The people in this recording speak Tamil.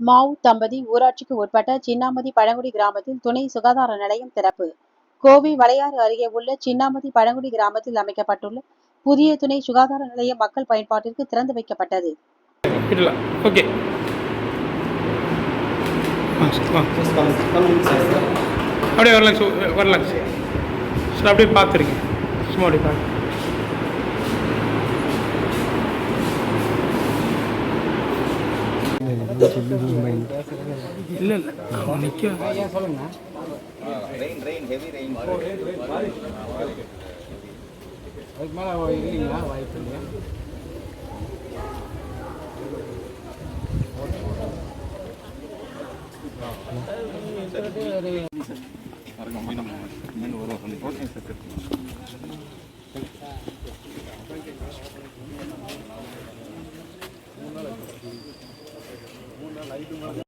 மாவு தம்பதி ஊராட்சிக்கு உட்பட்ட சின்னாமதி பழங்குடி கிராமத்தில் துணை சுகாதார நிலையம் திறப்பு. கோவை வளையாறு அருகே உள்ள சின்னாமதி பழங்குடி கிராமத்தில் அமைக்கப்பட்டுள்ள புதிய துணை சுகாதார நிலையம் மக்கள் பயன்பாட்டிற்கு திறந்து வைக்கப்பட்டது. அப்படியே வரலாங்க சார் வரலாங்க சார் சார் அப்படியே பார்த்துருக்கேன் சும்மா அப்படியே பார்த்து இல்லை இல்லை அவன் நிற்க ரெயின் ரெயின் ஹெவி ரெயின் அதுக்கு மேலே இல்லைங்களா வாய்ப்பு இல்லையா மீண்டும் வருவோம் okay sir sair do meu